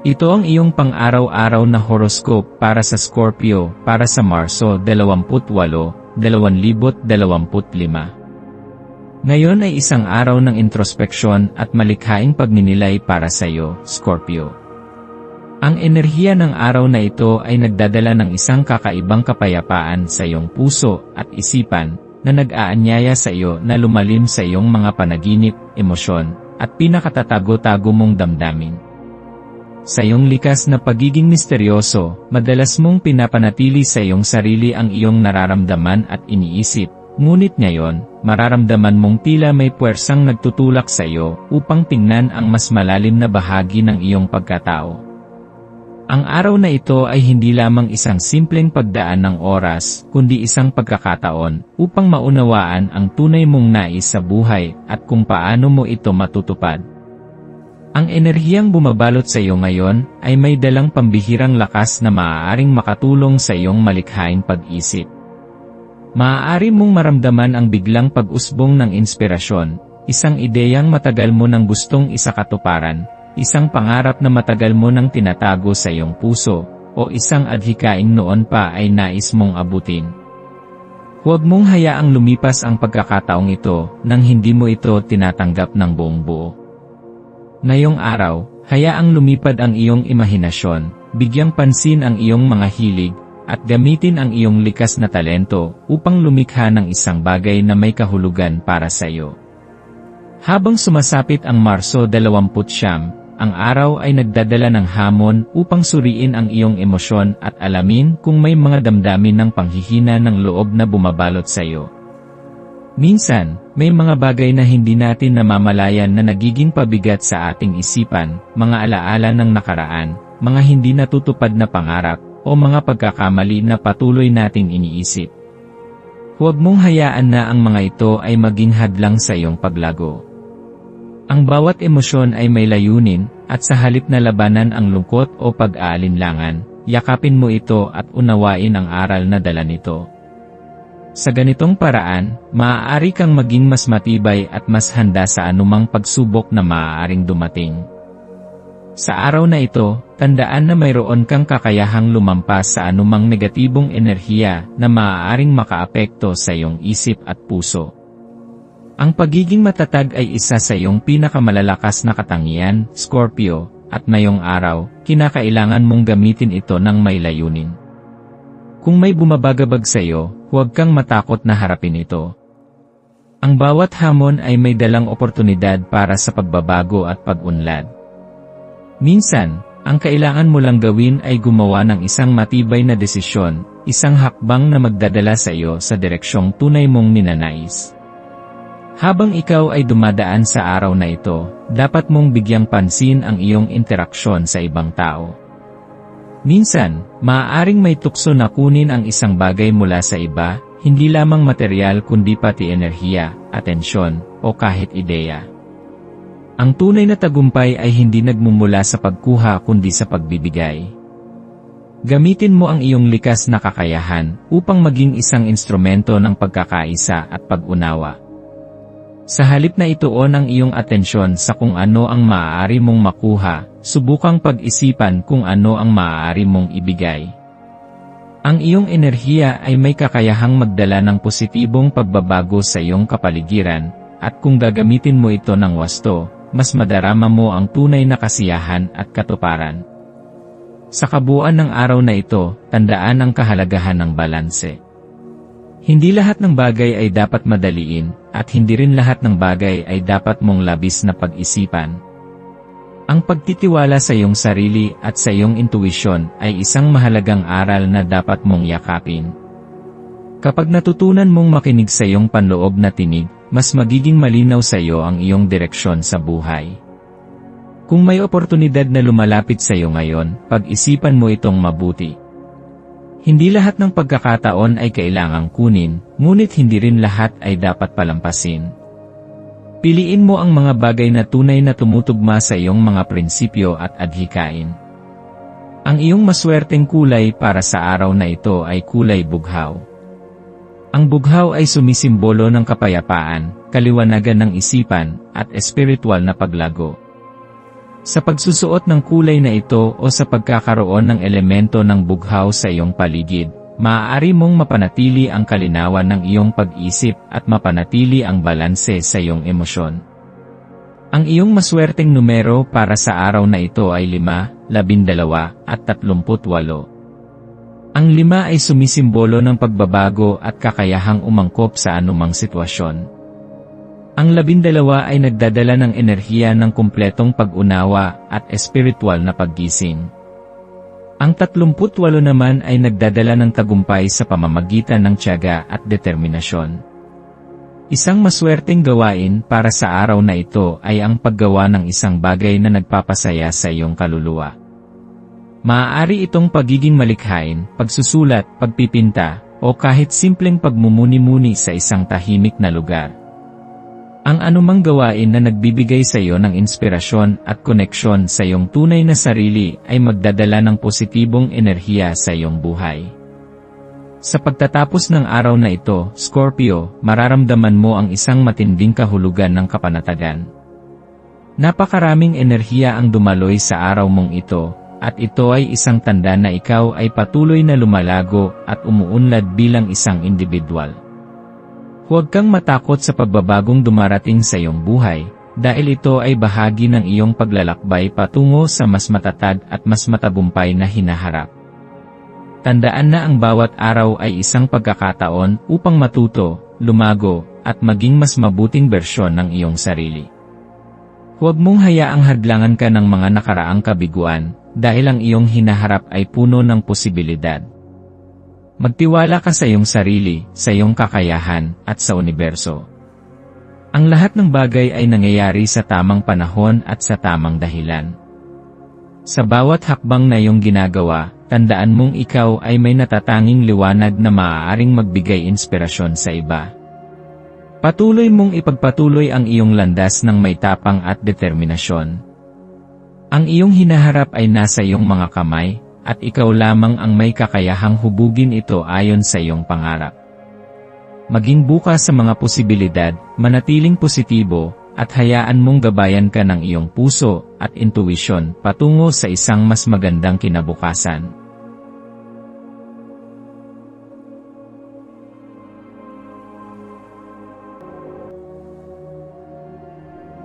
Ito ang iyong pang-araw-araw na horoscope para sa Scorpio para sa Marso 28, 2025. Ngayon ay isang araw ng introspeksyon at malikhaing pagninilay para sa iyo, Scorpio. Ang enerhiya ng araw na ito ay nagdadala ng isang kakaibang kapayapaan sa iyong puso at isipan na nag-aanyaya sa iyo na lumalim sa iyong mga panaginip, emosyon, at pinakatatago-tago mong damdamin. Sa iyong likas na pagiging misteryoso, madalas mong pinapanatili sa iyong sarili ang iyong nararamdaman at iniisip, ngunit ngayon, mararamdaman mong tila may puwersang nagtutulak sa iyo upang tingnan ang mas malalim na bahagi ng iyong pagkatao. Ang araw na ito ay hindi lamang isang simpleng pagdaan ng oras, kundi isang pagkakataon upang maunawaan ang tunay mong nais sa buhay at kung paano mo ito matutupad. Ang enerhiyang bumabalot sa iyo ngayon ay may dalang pambihirang lakas na maaaring makatulong sa iyong malikhaing pag-isip. Maaari mong maramdaman ang biglang pag-usbong ng inspirasyon, isang ideyang matagal mo nang gustong isakatuparan, isang pangarap na matagal mo nang tinatago sa iyong puso, o isang adhikaing noon pa ay nais mong abutin. Huwag mong hayaang lumipas ang pagkakataong ito nang hindi mo ito tinatanggap ng buong buo. Ngayong araw, hayaang lumipad ang iyong imahinasyon, bigyang pansin ang iyong mga hilig, at gamitin ang iyong likas na talento upang lumikha ng isang bagay na may kahulugan para sa iyo. Habang sumasapit ang Marso 29, ang araw ay nagdadala ng hamon upang suriin ang iyong emosyon at alamin kung may mga damdamin ng panghihina ng loob na bumabalot sa iyo. Minsan, may mga bagay na hindi natin namamalayan na nagiging pabigat sa ating isipan, mga alaala ng nakaraan, mga hindi natutupad na pangarap, o mga pagkakamali na patuloy nating iniisip. Huwag mong hayaan na ang mga ito ay maging hadlang sa iyong paglago. Ang bawat emosyon ay may layunin, at sa halip na labanan ang lungkot o pag-aalinlangan, yakapin mo ito at unawain ang aral na dala nito. Sa ganitong paraan, maaari kang maging mas matibay at mas handa sa anumang pagsubok na maaaring dumating. Sa araw na ito, tandaan na mayroon kang kakayahang lumampas sa anumang negatibong enerhiya na maaaring makaapekto sa iyong isip at puso. Ang pagiging matatag ay isa sa iyong pinakamalalakas na katangian, Scorpio, at ngayong araw, kinakailangan mong gamitin ito ng may layunin. Kung may bumabagabag sa iyo, huwag kang matakot na harapin ito. Ang bawat hamon ay may dalang oportunidad para sa pagbabago at pag-unlad. Minsan, ang kailangan mo lang gawin ay gumawa ng isang matibay na desisyon, isang hakbang na magdadala sa iyo sa direksyong tunay mong ninanais. Habang ikaw ay dumadaan sa araw na ito, dapat mong bigyang pansin ang iyong interaksyon sa ibang tao. Minsan, maaaring may tukso na kunin ang isang bagay mula sa iba, hindi lamang material kundi pati enerhiya, atensyon, o kahit ideya. Ang tunay na tagumpay ay hindi nagmumula sa pagkuha kundi sa pagbibigay. Gamitin mo ang iyong likas na kakayahan upang maging isang instrumento ng pagkakaisa at pag-unawa. Sa halip na ituon ang iyong atensyon sa kung ano ang maaari mong makuha, subukang pag-isipan kung ano ang maaari mong ibigay. Ang iyong enerhiya ay may kakayahang magdala ng positibong pagbabago sa iyong kapaligiran, at kung gagamitin mo ito ng wasto, mas madarama mo ang tunay na kasiyahan at katuparan. Sa kabuuan ng araw na ito, tandaan ang kahalagahan ng balanse. Hindi lahat ng bagay ay dapat madaliin, at hindi rin lahat ng bagay ay dapat mong labis na pag-isipan. Ang pagtitiwala sa iyong sarili at sa iyong intuisyon ay isang mahalagang aral na dapat mong yakapin. Kapag natutunan mong makinig sa iyong panloob na tinig, mas magiging malinaw sa iyo ang iyong direksyon sa buhay. Kung may oportunidad na lumalapit sa iyo ngayon, pag-isipan mo itong mabuti. Hindi lahat ng pagkakataon ay kailangang kunin, ngunit hindi rin lahat ay dapat palampasin. Piliin mo ang mga bagay na tunay na tumutugma sa iyong mga prinsipyo at adhikain. Ang iyong maswerteng kulay para sa araw na ito ay kulay bughaw. Ang bughaw ay sumisimbolo ng kapayapaan, kaliwanagan ng isipan, at espiritual na paglago. Sa pagsusuot ng kulay na ito o sa pagkakaroon ng elemento ng bughaw sa iyong paligid, maaari mong mapanatili ang kalinawan ng iyong pag-isip at mapanatili ang balanse sa iyong emosyon. Ang iyong maswerteng numero para sa araw na ito ay 5, 12, at 38. Ang 5 ay sumisimbolo ng pagbabago at kakayahang umangkop sa anumang sitwasyon. Ang 12 ay nagdadala ng enerhiya ng kumpletong pag-unawa at espiritual na paggising. Ang 38 naman ay nagdadala ng tagumpay sa pamamagitan ng tiyaga at determinasyon. Isang maswerteng gawain para sa araw na ito ay ang paggawa ng isang bagay na nagpapasaya sa iyong kaluluwa. Maaari itong pagiging malikhain, pagsusulat, pagpipinta, o kahit simpleng pagmumuni-muni sa isang tahimik na lugar. Ang anumang gawain na nagbibigay sa iyo ng inspirasyon at koneksyon sa iyong tunay na sarili ay magdadala ng positibong enerhiya sa iyong buhay. Sa pagtatapos ng araw na ito, Scorpio, mararamdaman mo ang isang matinding kahulugan ng kapanatagan. Napakaraming enerhiya ang dumaloy sa araw mong ito, at ito ay isang tanda na ikaw ay patuloy na lumalago at umuunlad bilang isang individual. Huwag kang matakot sa pagbabagong dumarating sa iyong buhay, dahil ito ay bahagi ng iyong paglalakbay patungo sa mas matatag at mas matagumpay na hinaharap. Tandaan na ang bawat araw ay isang pagkakataon upang matuto, lumago, at maging mas mabuting bersyon ng iyong sarili. Huwag mong hayaang hadlangan ka ng mga nakaraang kabiguan, dahil ang iyong hinaharap ay puno ng posibilidad. Magtiwala ka sa iyong sarili, sa iyong kakayahan, at sa universo. Ang lahat ng bagay ay nangyayari sa tamang panahon at sa tamang dahilan. Sa bawat hakbang na iyong ginagawa, tandaan mong ikaw ay may natatanging liwanag na maaaring magbigay inspirasyon sa iba. Patuloy mong ipagpatuloy ang iyong landas ng may tapang at determinasyon. Ang iyong hinaharap ay nasa iyong mga kamay, at ikaw lamang ang may kakayahang hubugin ito ayon sa iyong pangarap. Maging bukas sa mga posibilidad, manatiling positibo, at hayaan mong gabayan ka ng iyong puso at intuwisyon patungo sa isang mas magandang kinabukasan.